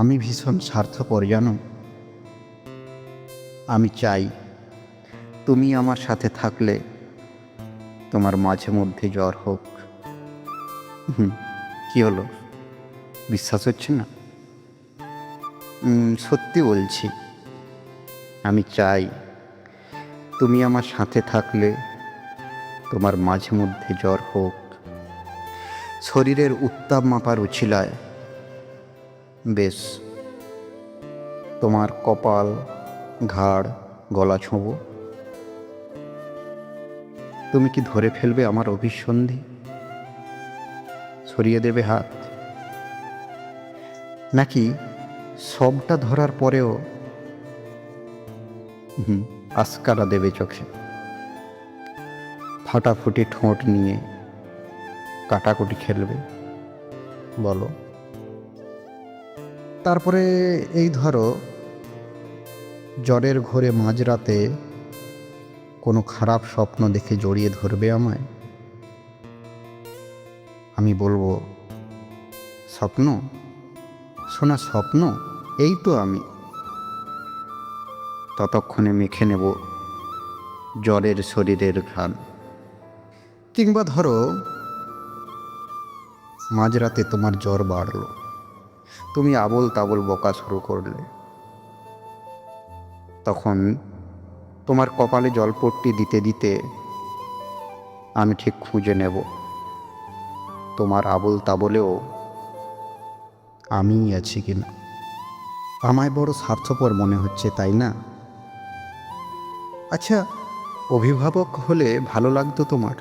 আমি ভীষণ স্বার্থপর, জানো? আমি চাই তুমি আমার সাথে থাকলে তোমার মাঝে মধ্যে জ্বর হোক। কী হলো? বিশ্বাস হচ্ছে না? সত্যি বলছি, আমি চাই তুমি আমার সাথে থাকলে তোমার মাঝে মধ্যে জ্বর হোক। শরীরের উত্তাপ মাপার উছিলায় বেশ, তোমার কপাল, ঘাড়, গলা ছোঁবো। তুমি কি ধরে ফেলবে আমার অভিসন্ধি? সরিয়ে দেবে হাত। নাকি সবটা ধরার পরেও আস্কারা দেবে চোখে। ফাটাফুটি ঠোঁট নিয়ে কাটাকুটি খেলবে। বলো। তারপরে এই ধরো, জ্বরের ঘোরে মাঝরাতে কোনো খারাপ স্বপ্ন দেখে জড়িয়ে ধরবে আমায়? আমি বলব, স্বপ্ন? শোনা, স্বপ্ন? এই তো আমি। ততক্ষণে মেখে নেব জ্বরের শরীরের ঘ্রাণ। কিংবা ধরো, মাঝরাতে তোমার জ্বর বাড়লো। তুমি আবল তাবল বকা শুরু করলে। তখন তোমার কপালে জলপট্টি দিতে দিতে আমি ঠিক খুঁজে নেব। তোমার আবল তাবলেও আমিই আছি কিনা। আমায় বড় স্বার্থপর মনে হচ্ছে, তাই না? আচ্ছা অভিভাবক হলে ভালো লাগতো তোমার।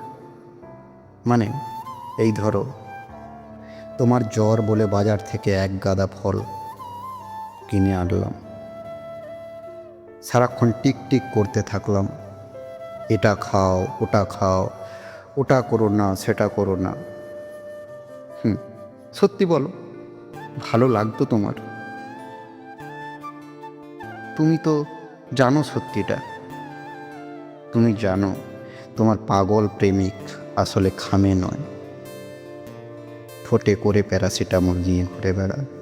মানে এই ধরো তোমার জ্বর বলে বাজার থেকে এক গাদা ফল কিনে আনলাম। সারাক্ষণ টিক টিক করতে থাকলাম। এটা খাও, ওটা খাও, ওটা করো না, সেটা করো না। হুম, সত্যি বলো, ভালো লাগতো তোমার। তুমি তো জানো সত্যিটা। তুমি জানো, তোমার পাগল প্রেমিক আসলে খামে নয়। ঠোঁটে করে প্যারাসিটামল নিয়ে ঘুরে বেড়ায়।